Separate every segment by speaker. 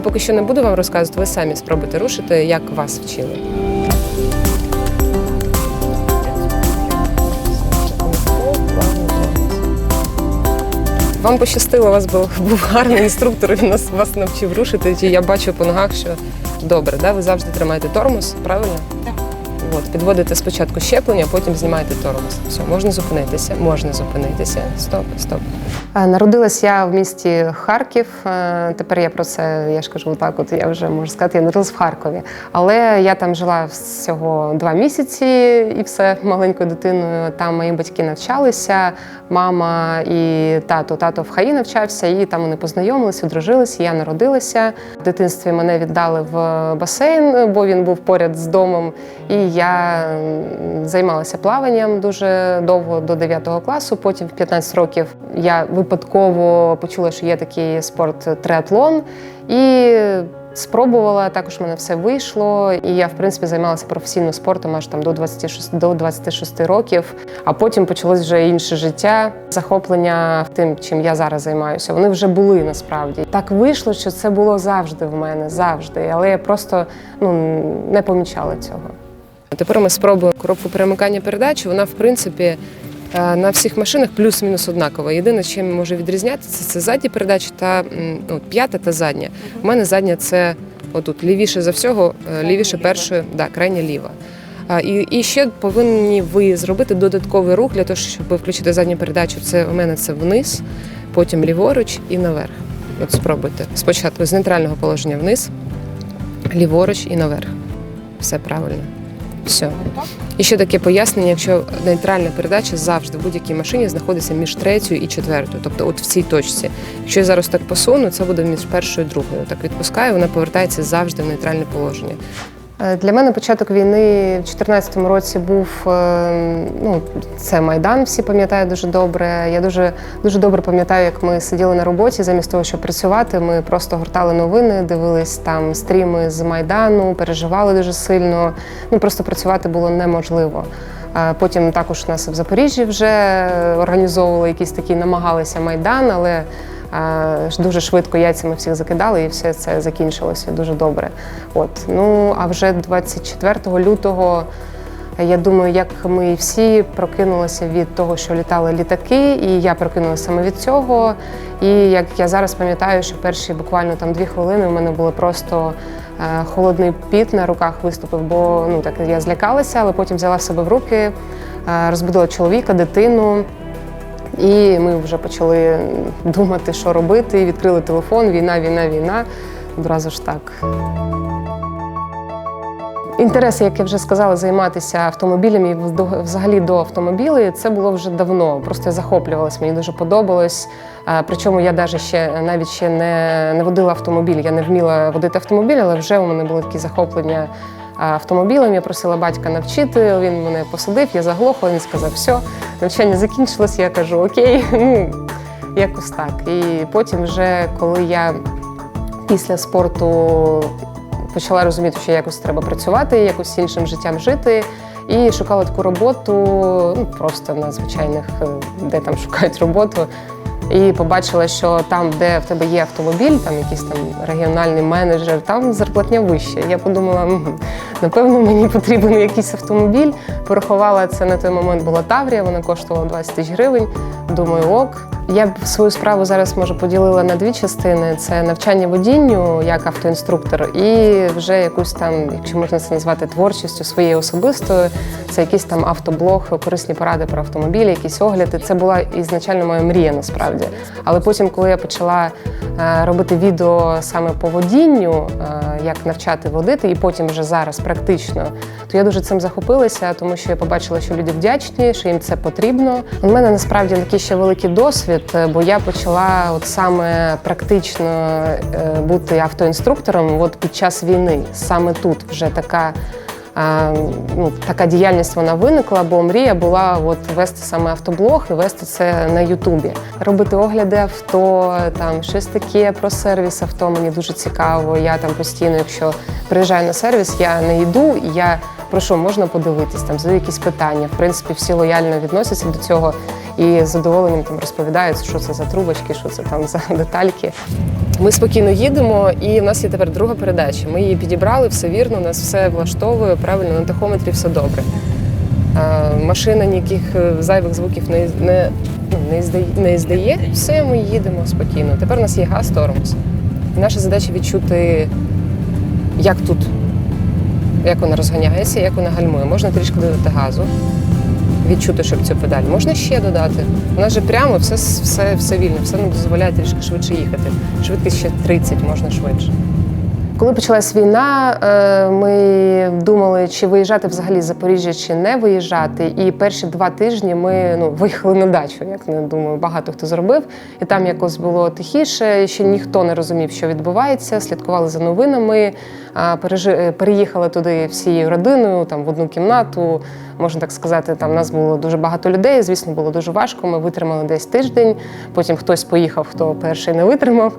Speaker 1: поки що не буду вам розказувати, ви самі спробуйте рушити, як вас вчили. Вам пощастило, у вас був, був гарний інструктор, він нас вас навчив рушити. І я бачу по ногах, що добре, да? ви завжди тримаєте тормоз, правильно? От, підводите спочатку щеплення, потім знімаєте тормоз. Все, можна зупинитися, можна зупинитися. Стоп, стоп. Народилась я в місті Харків. Е, Тепер я про це я ж кажу так. От я вже можу сказати, я народилась в Харкові. Але я там жила всього два місяці і все маленькою дитиною. Там мої батьки навчалися. Мама і тато. Тато в ХАІ навчався, і там вони познайомилися, одружилися. Я народилася. В дитинстві мене віддали в басейн, бо він був поряд з домом. І я м, займалася плаванням дуже довго до 9 класу. Потім в 15 років я випадково почула, що є такий спорт триатлон. І спробувала, також в мене все вийшло. І я, в принципі, займалася професійно спортом аж там до 26, до 26 років. А потім почалось вже інше життя, захоплення тим, чим я зараз займаюся. Вони вже були насправді. Так вийшло, що це було завжди в мене, завжди. Але я просто ну, не помічала цього. Тепер ми спробуємо коробку перемикання передач. Вона, в принципі, е, на всіх машинах плюс-мінус однакова. Єдине, чим може відрізнятися, це задні передачі та ну, п'ята та задня. У мене задня це отут лівіше за всього, е, лівіше першої, да, крайня ліва. І, і ще повинні ви зробити додатковий рух для того, щоб включити задню передачу. Це у мене це вниз, потім ліворуч і наверх. От спробуйте. Спочатку з нейтрального положення вниз, ліворуч і наверх. Все правильно. Все. І ще таке пояснення, якщо нейтральна передача завжди в будь-якій машині знаходиться між третьою і четвертою, тобто от в цій точці. Якщо я зараз так посуну, це буде між першою і другою. Так відпускаю, вона повертається завжди в нейтральне положення. Е, Для мене початок війни в 2014 році був е, ну, це майдан. Всі пам'ятають дуже добре. Я дуже дуже добре пам'ятаю, як ми сиділи на роботі, замість того, щоб працювати. Ми просто гортали новини, дивились там стріми з майдану, переживали дуже сильно. Ну просто працювати було неможливо. Е, Потім також у нас в Запоріжжі вже організовували якісь такі, намагалися майдан, але дуже швидко яйцями всіх закидали, і все це закінчилося дуже добре. От ну а вже 24 лютого. Я думаю, як ми всі прокинулися від того, що літали літаки, і я прокинулася саме від цього. І як я зараз пам'ятаю, що перші буквально там дві хвилини у мене було просто е, холодний піт на руках виступив, бо ну так я злякалася, але потім взяла себе в руки, е, розбудила чоловіка, дитину. І ми вже почали думати, що робити. Відкрили телефон, війна, війна, війна. Одразу ж так. Інтерес, як я вже сказала, займатися автомобілями і взагалі до автомобілів, це було вже давно. Просто я захоплювалась, мені дуже подобалось. Причому я навіть ще навіть ще не, не водила автомобіль. Я не вміла водити автомобіль, але вже у мене були такі захоплення автомобілем. Я просила батька навчити. Він мене посадив, я заглохла. Він сказав, все, навчання закінчилось. Я кажу, окей, ну якось так. І потім, вже коли я після спорту почала розуміти, що якось треба працювати, якось іншим життям жити. І шукала таку роботу, ну просто на звичайних, е, де там шукають роботу. І побачила, що там, де в тебе є автомобіль, там якийсь там регіональний менеджер, там зарплатня вища. Я подумала, напевно, мені потрібен якийсь автомобіль. Порахувала це на той момент була Таврія, вона коштувала 20 тисяч гривень. Думаю, ок. Я б свою справу зараз може поділила на дві частини: це навчання водінню як автоінструктор, і вже якусь там, якщо можна це назвати творчістю своєю особистою, це якийсь там автоблог, корисні поради про автомобілі, якісь огляди. Це була ізначально моя мрія насправді. Але потім, коли я почала робити відео саме по водінню, е, як навчати водити, і потім вже зараз практично, то я дуже цим захопилася, тому що я побачила, що люди вдячні, що їм це потрібно. У мене насправді такий ще великий досвід, е, бо я почала от саме практично е, бути автоінструктором от під час війни. Саме тут вже така. Ну, така діяльність вона виникла, бо мрія була от вести саме автоблог і вести це на Ютубі. Робити огляди авто, там щось таке про сервіс авто мені дуже цікаво. Я там постійно, якщо приїжджаю на сервіс, я не йду, я прошу, можна подивитись, там задаю якісь питання. В принципі, всі лояльно відносяться до цього. І з задоволенням там розповідають, що це за трубочки, що це там за детальки. Ми спокійно їдемо, і в нас є тепер друга передача. Ми її підібрали, все вірно, нас все влаштовує, правильно, на тахометрі все добре. Машина ніяких е, зайвих звуків не, не, ну, не, здає, не здає. Все, ми їдемо спокійно. Тепер у нас є газ, тормоз. Наша задача відчути, як тут, як вона розганяється, як вона гальмує. Можна трішки додати газу, відчути, щоб цю педаль. Можна ще додати. Вона же прямо все, все, все вільно, все нам дозволяє трішки швидше їхати. Швидкість ще 30, можна швидше. Коли почалась війна, е, ми думали, чи виїжджати взагалі з Запоріжжя, чи не виїжджати. І перші два тижні ми ну, виїхали на дачу, як не думаю, багато хто зробив. І там якось було тихіше, ще ніхто не розумів, що відбувається. Слідкували за новинами. е, Переїхали туди всією родиною, там в одну кімнату. Можна так сказати, там нас було дуже багато людей. Звісно, було дуже важко. Ми витримали десь тиждень. Потім хтось поїхав, хто перший не витримав.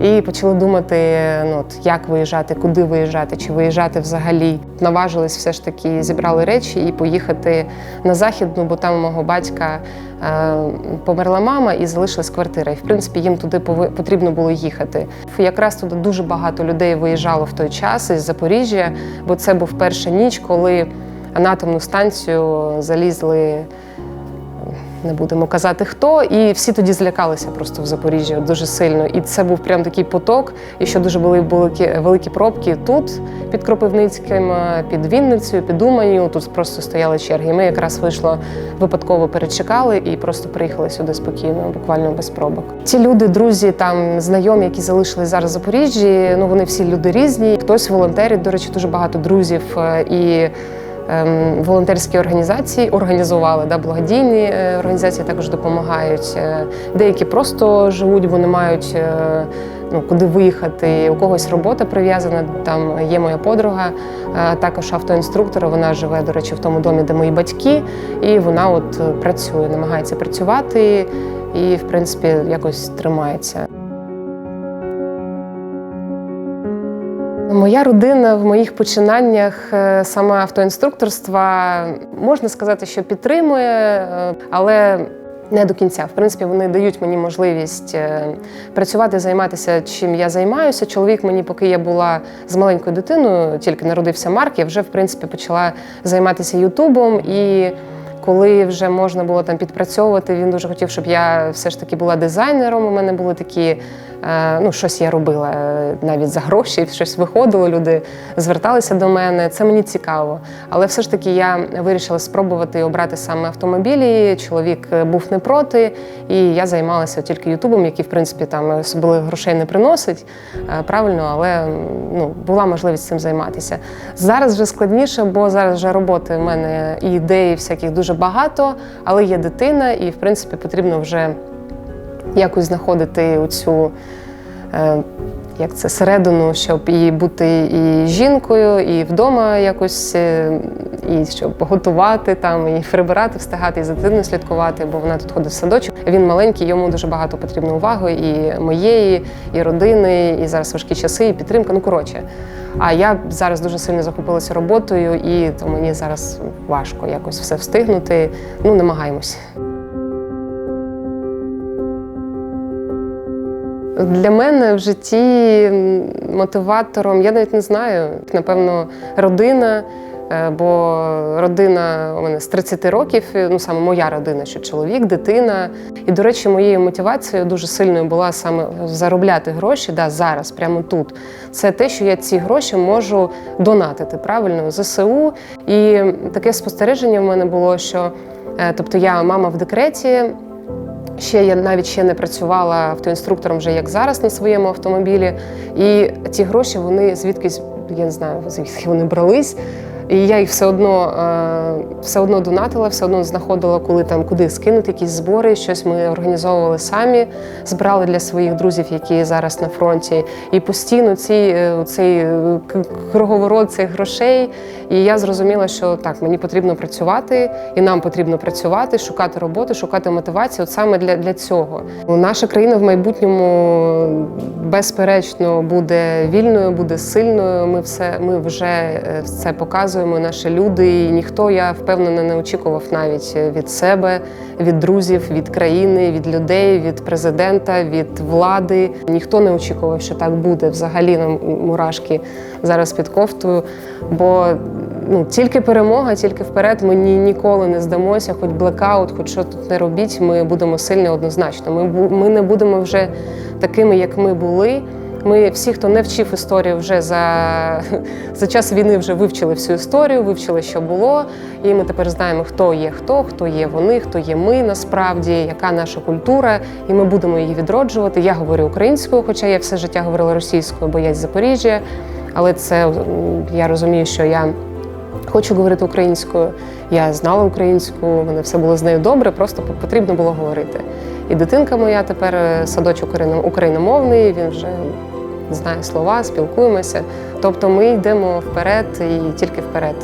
Speaker 1: І почали думати, ну от як виїжджати, куди виїжджати, чи виїжджати взагалі. Наважились все ж таки, зібрали речі і поїхати на західну, бо там у мого батька е, померла мама і залишилась квартира. І в принципі їм туди потрібно було їхати. Якраз туди дуже багато людей виїжджало в той час із Запоріжжя, бо це був перша ніч, коли на атомну станцію залізли не будемо казати хто, і всі тоді злякалися просто в Запоріжжі дуже сильно. І це був прям такий поток, і що дуже були великі, великі пробки тут, під Кропивницьким, під Вінницею, під Уманію. Тут просто стояли черги. Ми якраз вийшло випадково перечекали і просто приїхали сюди спокійно, буквально без пробок. Ті люди, друзі, там знайомі, які залишились зараз в Запоріжжі. Ну вони всі люди різні. Хтось волонтерить, до речі, дуже багато друзів е, і. Ем, волонтерські організації організували, да, благодійні е, організації також допомагають. Е, Деякі просто живуть, бо не мають е, ну, куди виїхати. У когось робота прив'язана. Там є моя подруга, також автоінструктор. Вона живе, до речі, в тому домі, де мої батьки, і вона от працює, намагається працювати і, в принципі, якось тримається. Моя родина в моїх починаннях е, саме автоінструкторства можна сказати, що підтримує, е, але не до кінця. В принципі, вони дають мені можливість е, працювати, займатися чим я займаюся. Чоловік мені, поки я була з маленькою дитиною, тільки народився Марк, я вже в принципі почала займатися Ютубом і. Коли вже можна було там підпрацьовувати, він дуже хотів, щоб я все ж таки була дизайнером. У мене були такі, ну щось я робила е, навіть за гроші, щось виходило. Люди зверталися до мене. Це мені цікаво. Але все ж таки я вирішила спробувати обрати саме автомобілі. Чоловік е, був не проти, і я займалася тільки Ютубом, який в принципі там особливих грошей не приносить. е, Правильно, але ну була можливість цим займатися. Зараз вже складніше, бо зараз вже роботи в мене і ідей всяких дуже багато, але є дитина, і в принципі потрібно вже якось знаходити оцю. е, Як це середину, щоб і бути і жінкою, і вдома якось, е, і щоб готувати там, і прибирати, встигати, і за дитиною слідкувати, бо вона тут ходить в садочок. Він маленький, йому дуже багато потрібно уваги і моєї, і родини, і зараз важкі часи, і підтримка. Ну коротше. А я зараз дуже сильно захопилася роботою, і то мені зараз важко якось все встигнути. Ну, намагаємось. Для мене в житті мотиватором, я навіть не знаю, напевно, родина. е, Бо родина у мене з 30 років, ну саме моя родина, що чоловік, дитина. І, до речі, моєю мотивацією дуже сильною була саме заробляти гроші да, зараз, прямо тут. Це те, що я ці гроші можу донатити правильно ЗСУ. І таке спостереження в мене було, що е, тобто я мама в декреті. Ще я навіть ще не працювала автоінструктором, вже як зараз на своєму автомобілі. І ті гроші вони звідкись, я не знаю, звідки вони брались. І я їх все одно, е, все одно донатила, все одно знаходила, коли там куди скинути якісь збори. Щось ми організовували самі, збирали для своїх друзів, які зараз на фронті. І постійно ці, е, цей е, круговорот цих грошей. І я зрозуміла, що так, мені потрібно працювати, і нам потрібно працювати, шукати роботу, шукати мотивацію от саме для, для цього. Наша країна в майбутньому безперечно буде вільною, буде сильною. Ми все ми вже це показуємо. Показуємо наші люди. І ніхто, я впевнена, не очікував навіть від себе, від друзів, від країни, від людей, від президента, від влади. Ніхто не очікував, що так буде. Взагалі нам мурашки зараз під кофтою. Бо ну тільки перемога, тільки вперед. Ми ні, ніколи не здамося, хоч блекаут, хоч що тут не робіть. Ми будемо сильні однозначно. Ми ми не будемо вже такими, як ми були. Ми всі, хто не вчив історію, вже за, за час війни вже вивчили всю історію, вивчили, що було. І ми тепер знаємо, хто є хто, хто є вони, хто є ми насправді, яка наша культура, і ми будемо її відроджувати. Я говорю українською, хоча я все життя говорила російською, бо я з Запоріжжя. Але це я розумію, що я хочу говорити українською. Я знала українську, мене все було з нею добре, просто потрібно було говорити. І дитинка моя тепер е, садочок україномовний, він вже знає слова, спілкуємося. Тобто ми йдемо вперед і тільки вперед.